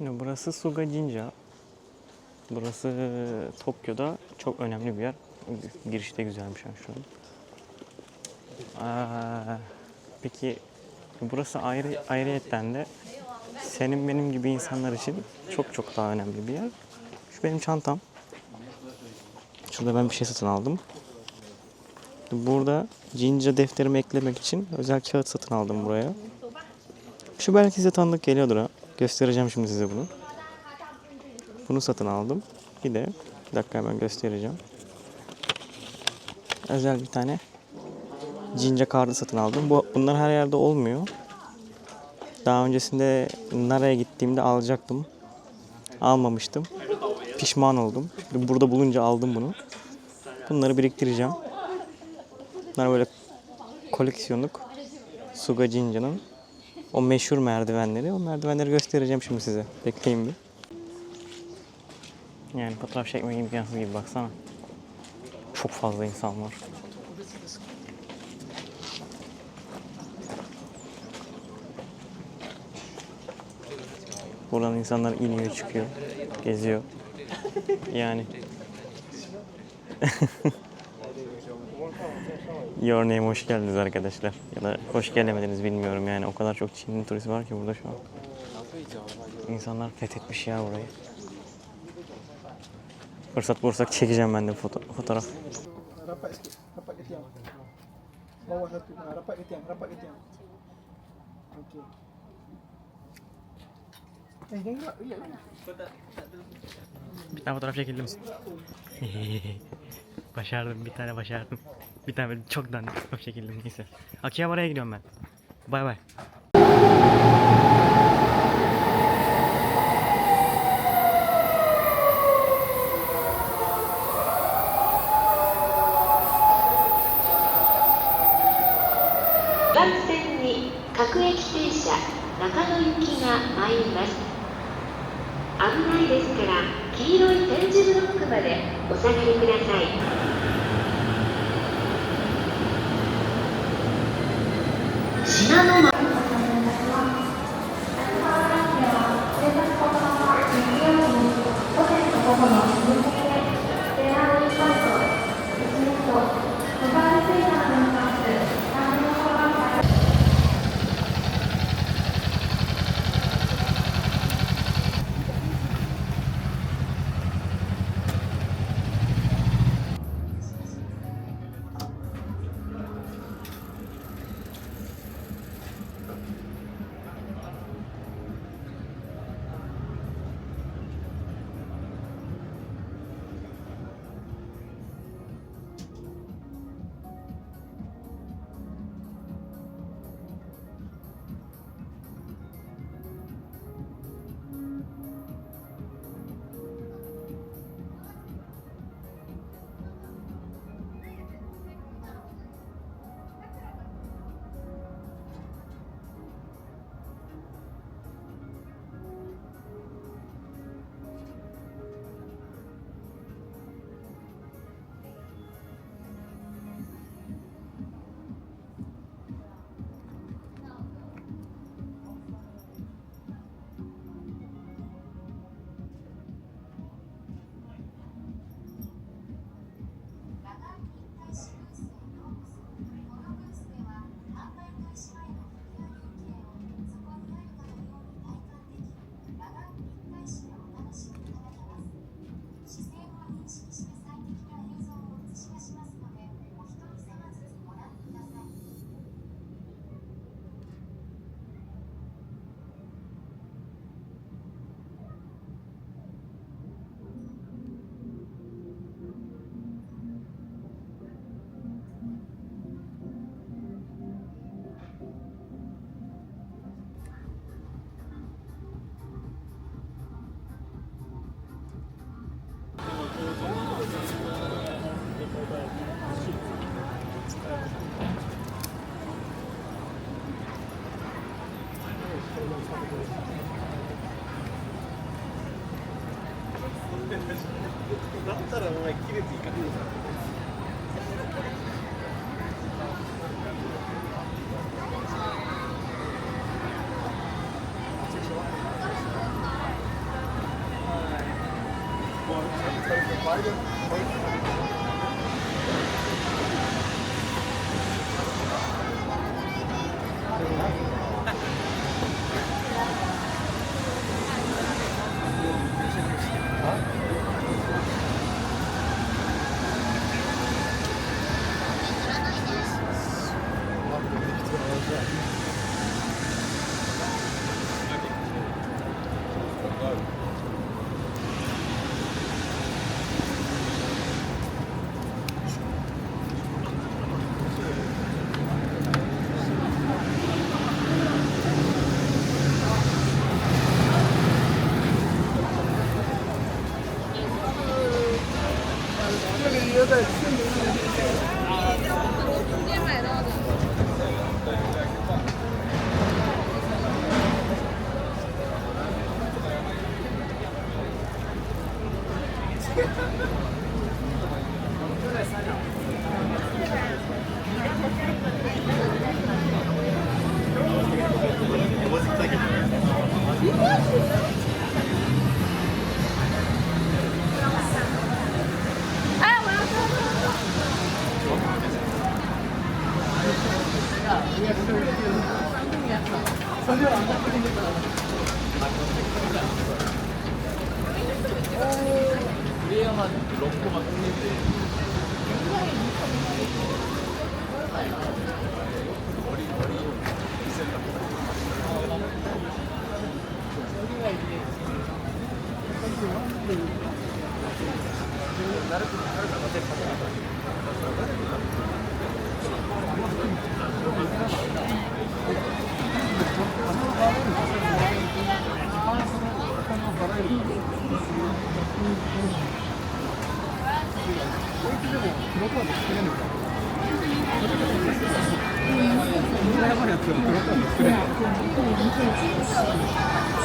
Şimdi burası Suga Jinja. Burası Tokyo'da çok önemli bir yer. Girişte güzelmiş ha şu an. Peki burası ayrı ayrıyetten de senin benim gibi insanlar için çok çok daha önemli bir yer. Şu benim çantam. Şurada ben bir şey satın aldım. Burada Jinja defterimi eklemek için özel kağıt satın aldım buraya. Şu belki size tanıdık geliyordur ha. Göstereceğim şimdi size bunu. Bunu satın aldım. Bir de bir dakika hemen göstereceğim. Özel bir tane Jinja kartı satın aldım. Bu, bunlar her yerde olmuyor. Daha öncesinde Nara'ya gittiğimde alacaktım. Almamıştım. Pişman oldum. Burada bulunca aldım bunu. Bunları biriktireceğim. Bunlar böyle koleksiyonluk Suga Jinja'nın o meşhur merdivenleri. O merdivenleri göstereceğim şimdi size. Bekleyin bir. Yani fotoğraf çekmek imkansız gibi baksana. Çok fazla insan var. Buradan insanlar iniyor çıkıyor. Geziyor. Yani. Your Name hoş geldiniz arkadaşlar. Ya da hoş gelemediniz bilmiyorum yani. O kadar çok Çinli turist var ki burada şu an. İnsanlar fethetmiş ya burayı. Fırsat bulursak çekeceğim ben de foto fotoğraf. Bir tane fotoğraf çekildim. başardım bir tane başardım. Bir tane böyle çok dandik fotoğraf çekildim neyse. Akihabara'ya gidiyorum ben. Bay bay. 各駅停車中野行きが参ります危ないですから黄色い点字ブロックまでお下がりください信濃「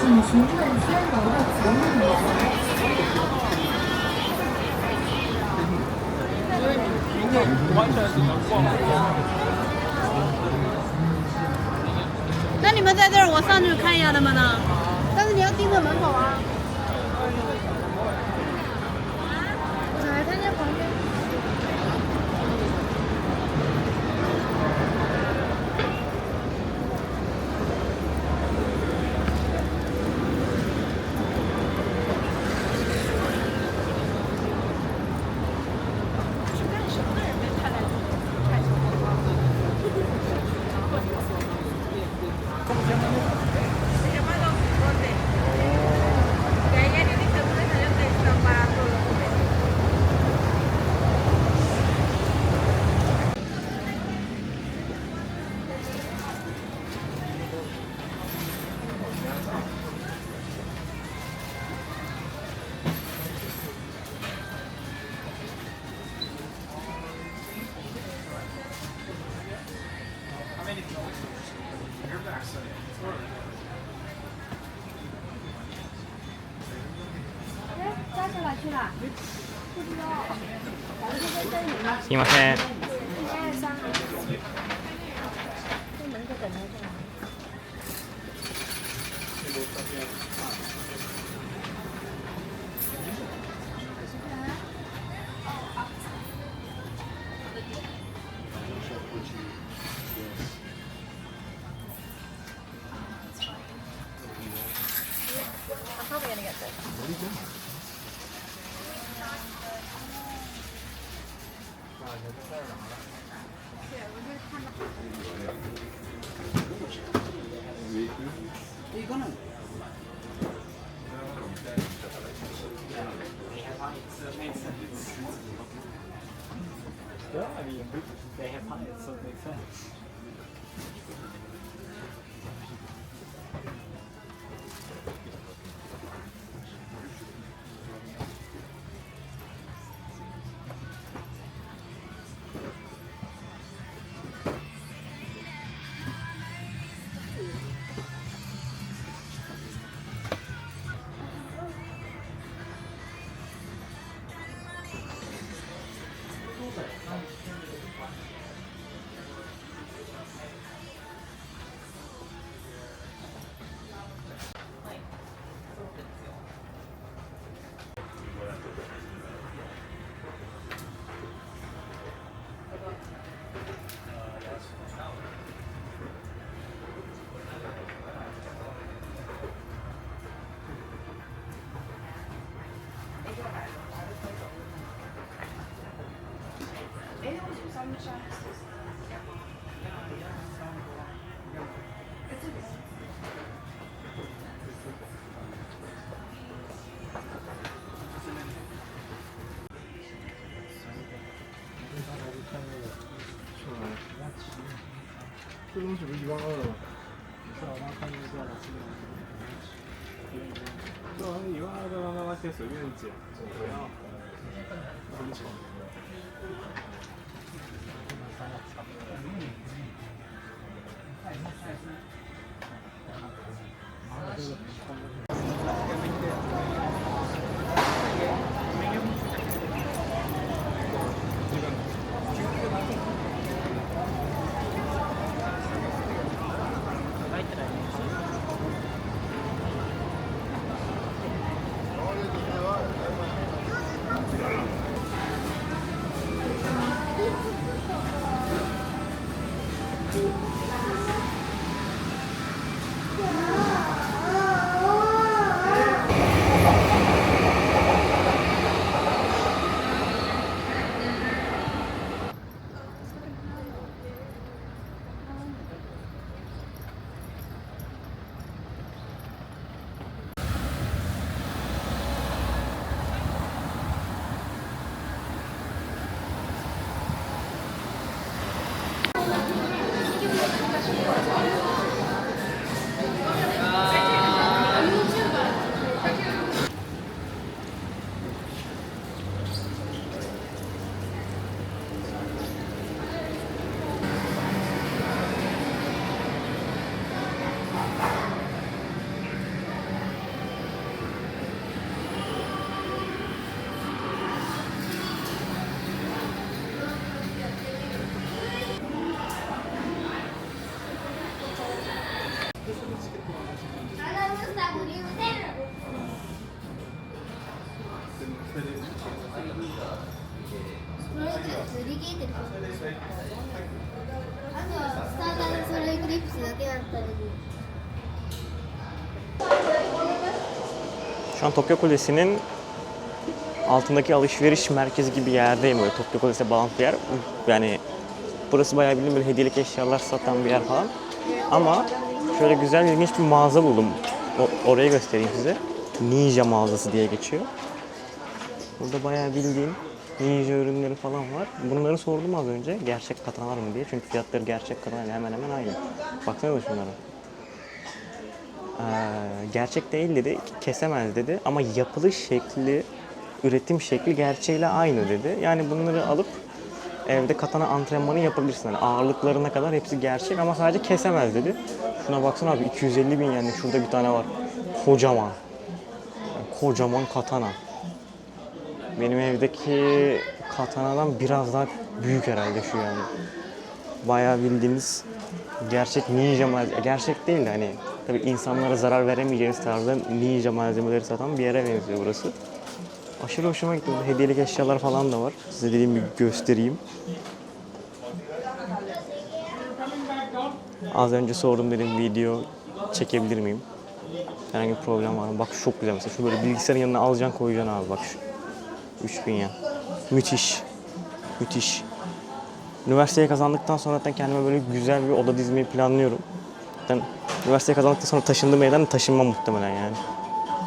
请询问三的。那你们在这儿，我上去看一下他们呢。但是你要盯着门口啊。すいません。it's, yeah, I mean, they have pies, so it makes sense. 这东西不是一万二吗？是啊，我刚看见多少钱？这玩意一万二，这玩意那些随便捡，不要，很丑。売 An Tokyo Kulesi'nin altındaki alışveriş merkezi gibi yerdeyim böyle Tokyo Kulesi'ne bağlantılı yer. Yani burası bayağı bildiğin böyle hediyelik eşyalar satan bir yer falan. Ama şöyle güzel ilginç bir mağaza buldum. O- orayı göstereyim size. Ninja mağazası diye geçiyor. Burada bayağı bildiğin ninja ürünleri falan var. Bunları sordum az önce. Gerçek katanalar mı diye. Çünkü fiyatları gerçek katanayla hemen hemen aynı. Baksana şunlara. Gerçek değil dedi, kesemez dedi ama yapılış şekli, üretim şekli gerçeğiyle aynı dedi. Yani bunları alıp evde katana antrenmanı yapabilirsin. Yani ağırlıklarına kadar hepsi gerçek ama sadece kesemez dedi. Şuna baksana abi 250 bin yani şurada bir tane var. Kocaman. Yani kocaman katana. Benim evdeki katanadan biraz daha büyük herhalde şu yani. Bayağı bildiğiniz gerçek ninja gerçek değil de hani tabii insanlara zarar veremeyeceğiniz tarzda ninja malzemeleri satan bir yere benziyor burası. Aşırı hoşuma gitti. Hediyelik eşyalar falan da var. Size dediğim gibi göstereyim. Az önce sordum dedim video çekebilir miyim? Herhangi bir problem var mı? Bak çok güzel mesela. Şu böyle bilgisayarın yanına alacaksın koyacaksın abi bak şu. 3000 ya. Müthiş. Müthiş. Üniversiteyi kazandıktan sonra zaten kendime böyle güzel bir oda dizmeyi planlıyorum. Zaten üniversiteyi kazandıktan sonra taşındığım evden taşınmam muhtemelen yani.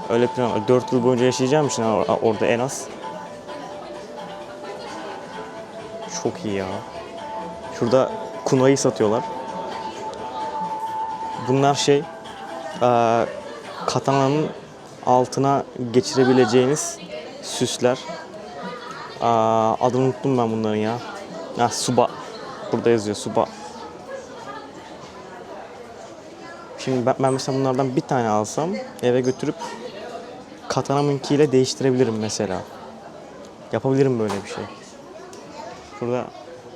Öyle plan var. 4 yıl boyunca yaşayacağım için or- orada en az. Çok iyi ya. Şurada kunayı satıyorlar. Bunlar şey, katananın altına geçirebileceğiniz süsler. Adını unuttum ben bunların ya. Ha, Suba. Burada yazıyor Suba. Şimdi ben, ben mesela bunlardan bir tane alsam eve götürüp katanamınkiyle değiştirebilirim mesela. Yapabilirim böyle bir şey. Şurada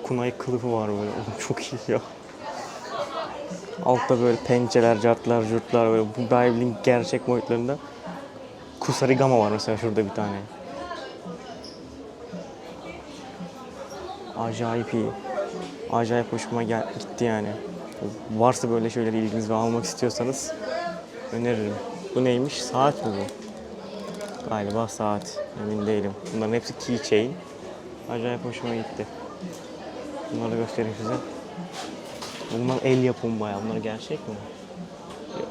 kunay kılıfı var böyle. Oğlum çok iyi ya. Altta böyle pençeler, cartlar, jurtlar böyle bu Beyblade'in gerçek boyutlarında. Kusarigama var mesela şurada bir tane. Acayip iyi. Acayip hoşuma gel gitti yani. Varsa böyle şeyleri ilginiz ve almak istiyorsanız öneririm. Bu neymiş? Saat mi bu? Galiba saat. Emin değilim. Bunların hepsi keychain. Acayip hoşuma gitti. Bunları göstereyim size. Bunlar el yapımı bayağı. Bunlar gerçek mi? Yok.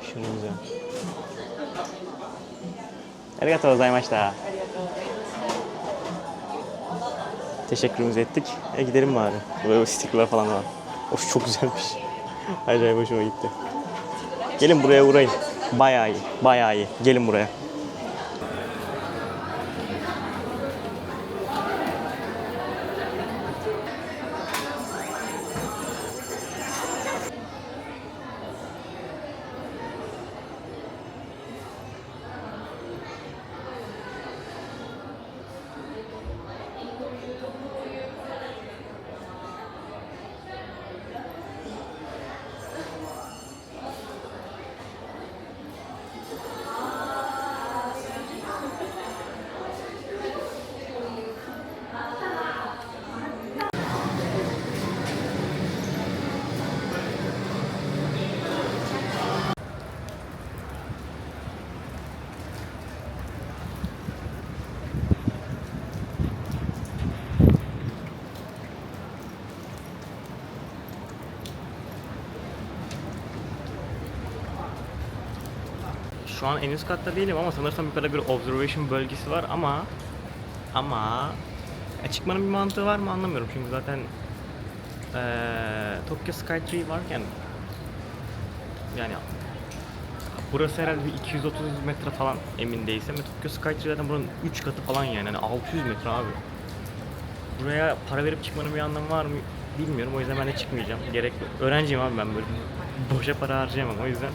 Aşırı güzel. Arigatou gozaimashita. Teşekkürümüzü ettik. E gidelim bari. Burada stickerlar falan var. Of çok güzelmiş. Acayip hoşuma gitti. Gelin buraya uğrayın. Bayağı iyi. Bayağı iyi. Gelin buraya. Şu an en üst katta değilim ama sanırsam yukarıda bir observation bölgesi var ama ama e, çıkmanın bir mantığı var mı anlamıyorum çünkü zaten eee Tokyo Skytree varken yani burası herhalde bir 230 metre falan emin değilsem Tokyo Skytree zaten buranın 3 katı falan yani, yani 600 metre abi. Buraya para verip çıkmanın bir anlamı var mı bilmiyorum o yüzden ben de çıkmayacağım. Gerek yok. Öğrenciyim abi ben böyle boşa para harcayamam o yüzden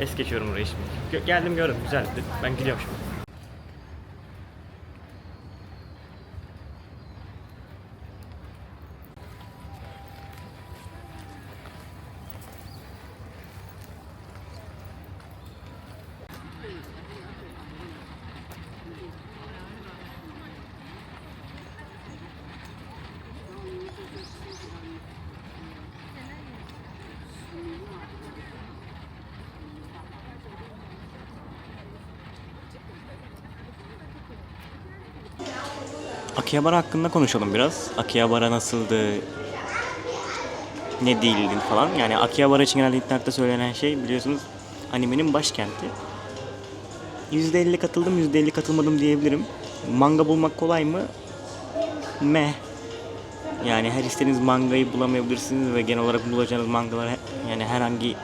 es geçiyorum orayı şimdi. Geldim gördüm güzeldi. Ben gidiyorum şimdi. Akihabara hakkında konuşalım biraz. Akihabara nasıldı? Ne değildi falan. Yani Akihabara için genelde internette söylenen şey biliyorsunuz animenin başkenti. %50 katıldım, %50 katılmadım diyebilirim. Manga bulmak kolay mı? Meh. Yani her istediğiniz mangayı bulamayabilirsiniz ve genel olarak bulacağınız mangalar yani herhangi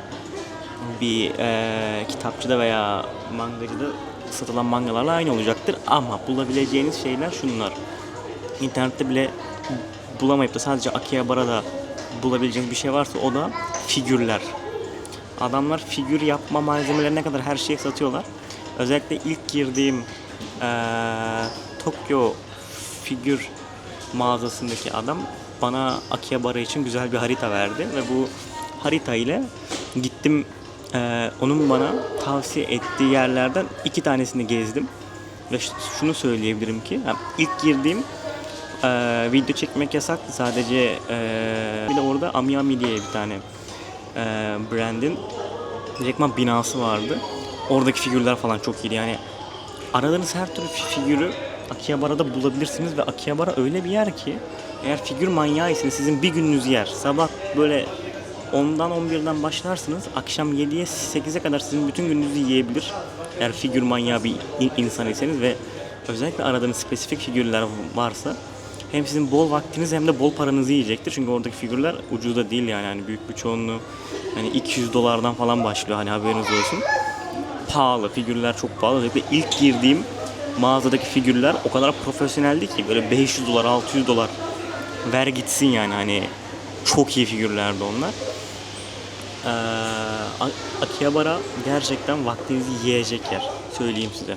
bir eee, kitapçıda veya mangacıda satılan mangalarla aynı olacaktır. Ama bulabileceğiniz şeyler şunlar. İnternette bile bulamayıp da sadece Akihabara'da bulabileceğiniz bir şey varsa o da figürler. Adamlar figür yapma malzemelerine kadar her şeyi satıyorlar. Özellikle ilk girdiğim eee, Tokyo figür mağazasındaki adam bana Akihabara için güzel bir harita verdi ve bu harita ile gittim eee, onun bana tavsiye ettiği yerlerden iki tanesini gezdim ve şunu söyleyebilirim ki ilk girdiğim eee, video çekmek yasaktı sadece eee, bir de orada Amiami diye bir tane eee brandin direktman binası vardı. Oradaki figürler falan çok iyiydi. Yani aradığınız her türlü fi- figürü Akihabara'da bulabilirsiniz ve Akihabara öyle bir yer ki eğer figür manyağıysanız sizin bir gününüz yer. Sabah böyle 10'dan 11'den başlarsınız. Akşam 7'ye 8'e kadar sizin bütün gününüzü yiyebilir. Eğer figür manyağı bir in- insanıysanız ve özellikle aradığınız spesifik figürler varsa hem sizin bol vaktiniz hem de bol paranızı yiyecektir. Çünkü oradaki figürler ucuz da değil yani. yani büyük bir çoğunluğu hani 200 dolardan falan başlıyor hani haberiniz olsun. Pahalı figürler çok pahalı. Özellikle ilk girdiğim mağazadaki figürler o kadar profesyoneldi ki böyle 500 dolar 600 dolar ver gitsin yani hani çok iyi figürlerdi onlar. Ee, Akihabara gerçekten vaktinizi yiyecek yer. Söyleyeyim size.